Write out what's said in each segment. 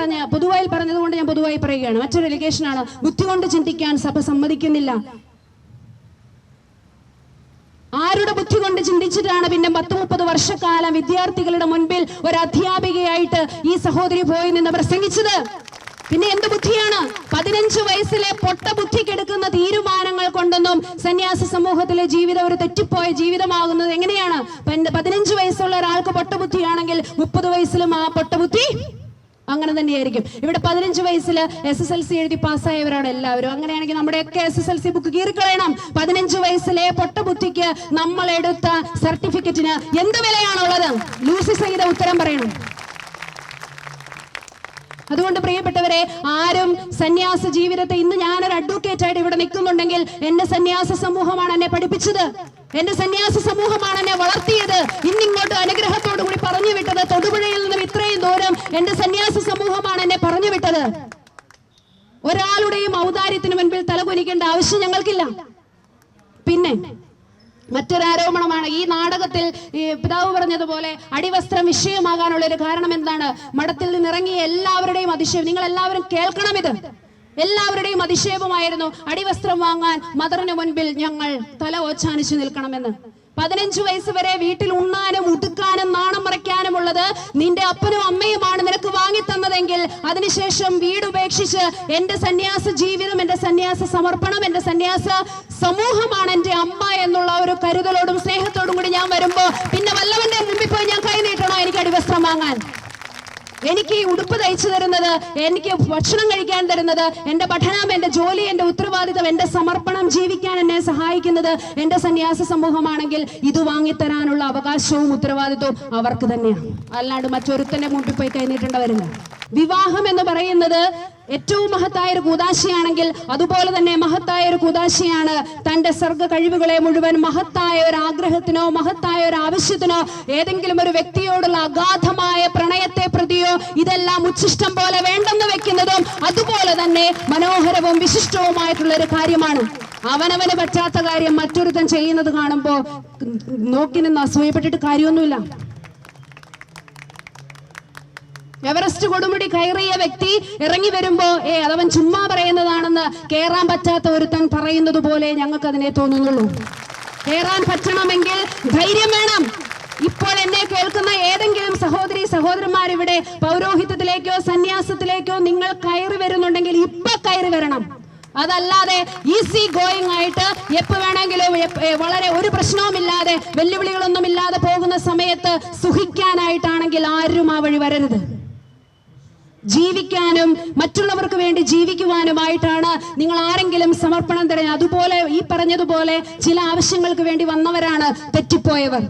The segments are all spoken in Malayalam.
പറഞ്ഞ പൊതുവായി പറഞ്ഞതുകൊണ്ട് ഞാൻ പൊതുവായി പറയുകയാണ്. മറ്റൊരു എലിഗേഷനാണ് ബുദ്ധി കൊണ്ട് ചിന്തിക്കാൻ സഭ സമ്മതിക്കുന്നില്ല. ആരുടെ ബുദ്ധി കൊണ്ട് ചിന്തിച്ചിട്ടാണ് പിന്നെ പത്ത് മുപ്പത് വർഷക്കാലം വിദ്യാർത്ഥികളുടെ മുൻപിൽ ഒരു അധ്യാപികയായിട്ട് ഈ സഹോദരി പോയി നിന്ന് പ്രസംഗിച്ചത് പിന്നെ എന്ത് ബുദ്ധിയാണ്? പതിനഞ്ച് വയസ്സിലെ പൊട്ട ബുദ്ധിക്കെടുക്കുന്ന തീരുമാനങ്ങൾ കൊണ്ടൊന്നും സന്യാസ സമൂഹത്തിലെ ജീവിതം ഒരു തെറ്റിപ്പോയ ജീവിതമാകുന്നത് എങ്ങനെയാണ്? പതിനഞ്ച് വയസ്സുള്ള ഒരാൾക്ക് പൊട്ട ബുദ്ധിയാണെങ്കിൽ മുപ്പത് വയസ്സിലും ആ പൊട്ട ബുദ്ധി അങ്ങനെ തന്നെയായിരിക്കും. ഇവിടെ പതിനഞ്ച് വയസ്സിൽ എസ് എസ് എൽ സി എഴുതി പാസ്സായവരാണ് എല്ലാവരും. അങ്ങനെയാണെങ്കിൽ നമ്മുടെയൊക്കെ S S L C book കീറിക്കളയണം. പതിനഞ്ച് വയസ്സിലെ പൊട്ടബുദ്ധിക്ക് നമ്മൾ എടുത്ത സർട്ടിഫിക്കറ്റിന് എന്ത് വിലയാണുള്ളത്? ലൂസി സഹിത ഉത്തരം പറയണം. അതുകൊണ്ട് പ്രിയപ്പെട്ടവരെ ആരും സന്യാസ ജീവിതത്തെ ഇന്ന് ഞാനൊരു അഡ്വക്കേറ്റ് ആയിട്ട് ഇവിടെ നിൽക്കുന്നുണ്ടെങ്കിൽ എന്റെ സന്യാസ സമൂഹമാണ് എന്നെ പഠിപ്പിച്ചത്. എന്റെ സന്യാസ സമൂഹമാണ് എന്നെ വളർത്തിയത്. ഇന്നിങ്ങോട്ട് അനുഗ്രഹത്തോടു കൂടി പറഞ്ഞു വിട്ടത് തൊടുപുഴയിൽ നിന്നും ഇത്രയും ദൂരം എന്റെ സന്യാസ സമൂഹമാണ് എന്നെ പറഞ്ഞു വിട്ടത് ഒരാളുടെയും ഔദാര്യത്തിന് തലകുനിക്കേണ്ട ആവശ്യം ഞങ്ങൾക്കില്ല. പിന്നെ മറ്റൊരു ആരോപണമാണ് ഈ നാടകത്തിൽ ഈ പിതാവ് പറഞ്ഞതുപോലെ അടിവസ്ത്രം വിഷയമാകാനുള്ള ഒരു കാരണം എന്താണ്? മഠത്തിൽ നിന്ന് ഇറങ്ങിയ എല്ലാവരുടെയും അതിശയം. നിങ്ങൾ എല്ലാവരും കേൾക്കണം ഇത് എല്ലാവരുടെയും അതിശയവുമായിരുന്നു അടിവസ്ത്രം വാങ്ങാൻ മദറിന് മുൻപിൽ ഞങ്ങൾ തല ഓച്ചാനിച്ചു നിൽക്കണമെന്ന്. പതിനഞ്ചു വയസ്സ് വരെ വീട്ടിൽ ഉണ്ണാനും ഉടുക്കാനും നാണം മറയ്ക്കാനും ഉള്ളത് നിന്റെ അപ്പനും അമ്മയുമാണ് അതിനുശേഷം വീട് ഉപേക്ഷിച്ച് എന്റെ സന്യാസ ജീവിതം എന്റെ സന്യാസ സമർപ്പണം എന്റെ സന്യാസ സമൂഹമാണ് എന്റെ അമ്മ എന്നുള്ള ഒരു കരുതലോടും സ്നേഹത്തോടും കൂടി ഞാൻ വരുമ്പോൾ പിന്നെ വല്ലവന്റെ മുമ്പിൽ പോയി ഞാൻ കൈ നീട്ടണോ? എനിക്ക് അടിവസ്ത്രം വാങ്ങാൻ. എനിക്ക് ഉടുപ്പ് തയ്ച്ചു തരുന്നത് എനിക്ക് ഭക്ഷണം കഴിക്കാൻ തരുന്നത് എന്റെ പഠനം എന്റെ ജോലി എന്റെ ഉത്തരവാദിത്തം എന്റെ സമർപ്പണം ജീവിക്കാൻ എന്നെ സഹായിക്കുന്നത് എന്റെ സന്യാസ സമൂഹമാണെങ്കിൽ ഇത് വാങ്ങിത്തരാനുള്ള അവകാശവും ഉത്തരവാദിത്വവും അവർക്ക് തന്നെയാണ്. അല്ലാണ്ട് മറ്റൊരുത്തന്റെ മുമ്പിൽ പോയി കൈനീട്ടേണ്ടവരില്ല വിവാഹം എന്ന് പറയുന്നത് ഏറ്റവും മഹത്തായ ഒരു കൂതാശയാണെങ്കിൽ അതുപോലെ തന്നെ മഹത്തായ ഒരു കൂതാശയാണ് തന്റെ സർഗ കഴിവുകളെ മുഴുവൻ മഹത്തായ ഒരു ആഗ്രഹത്തിനോ മഹത്തായ ഒരു ആവശ്യത്തിനോ ഏതെങ്കിലും ഒരു വ്യക്തിയോടുള്ള അഗാധമായ പ്രണയത്തെ പ്രതിയോ ഇതെല്ലാം ഉച്ഛിഷ്ടം പോലെ വേണ്ടെന്ന് വെക്കുന്നതും അതുപോലെ തന്നെ മനോഹരവും വിശിഷ്ടവുമായിട്ടുള്ള ഒരു കാര്യമാണ്. അവനവന് പറ്റാത്ത കാര്യം മറ്റൊരുത്തൻ ചെയ്യുന്നത് കാണുമ്പോ നോക്കി നിന്ന് അസൂയപ്പെട്ടിട്ട് കാര്യമൊന്നുമില്ല. എവറസ്റ്റ് കൊടുമുടി കയറിയ വ്യക്തി ഇറങ്ങി വരുമ്പോ ഏ അതവൻ ചുമ്മാ പറയുന്നതാണെന്ന് കേറാൻ പറ്റാത്ത ഒരുത്തൻ പറയുന്നത് പോലെ ഞങ്ങൾക്ക് അതിനെ തോന്നുന്നുള്ളൂ. കേറാൻ പറ്റണമെങ്കിൽ ധൈര്യം വേണം. ഇപ്പോൾ എന്നെ കേൾക്കുന്ന ഏതെങ്കിലും സഹോദരി സഹോദരന്മാർ ഇവിടെ പൗരോഹിത്യത്തിലേക്കോ സന്യാസത്തിലേക്കോ നിങ്ങൾ കയറി വരുന്നുണ്ടെങ്കിൽ ഇപ്പൊ കയറി വരണം. അതല്ലാതെ ഈസി ഗോയിങ് ആയിട്ട് എപ്പ് വേണമെങ്കിലും വളരെ ഒരു പ്രശ്നവുമില്ലാതെ വെല്ലുവിളികളൊന്നും ഇല്ലാതെ പോകുന്ന സമയത്ത് സുഖിക്കാനായിട്ടാണെങ്കിൽ ആരും ആ വഴി വരരുത്. ജീവിക്കാനും മറ്റുള്ളവർക്ക് വേണ്ടി ജീവിക്കുവാനുമായിട്ടാണ് നിങ്ങൾ ആരെങ്കിലും സമർപ്പണം തരുന്നത്. അതുപോലെ ഈ പറഞ്ഞതുപോലെ ചില ആവശ്യങ്ങൾക്ക് വേണ്ടി വന്നവരാണ് തെറ്റിപ്പോയവർ.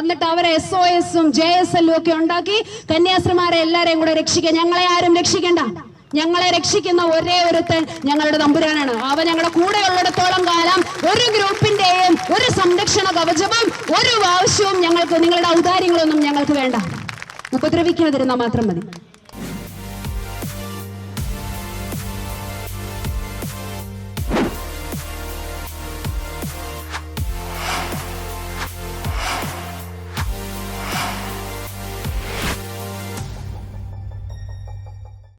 എന്നിട്ട് അവരെ എസ് ഒ എസും ജെ എസ് എല്ലും ഒക്കെ ഉണ്ടാക്കി കന്യാസ്ത്രമാരെ എല്ലാരെയും കൂടെ രക്ഷിക്കുക. ഞങ്ങളെ ആരും രക്ഷിക്കണ്ട. ഞങ്ങളെ രക്ഷിക്കുന്ന ഒരേ ഒരുത്തൻ ഞങ്ങളുടെ തമ്പുരാനാണ്. അവ ഞങ്ങളുടെ കൂടെ ഉള്ളിടത്തോളം കാലം ഒരു ഗ്രൂപ്പിന്റെയും ഒരു സംരക്ഷണ കവചവും ഒരു ആവശ്യവും ഞങ്ങൾക്ക് നിങ്ങളുടെ ഔദാര്യങ്ങളൊന്നും ഞങ്ങൾക്ക് വേണ്ട. ഉപദ്രവിക്കാതിരുന്നാൽ മാത്രം മതി.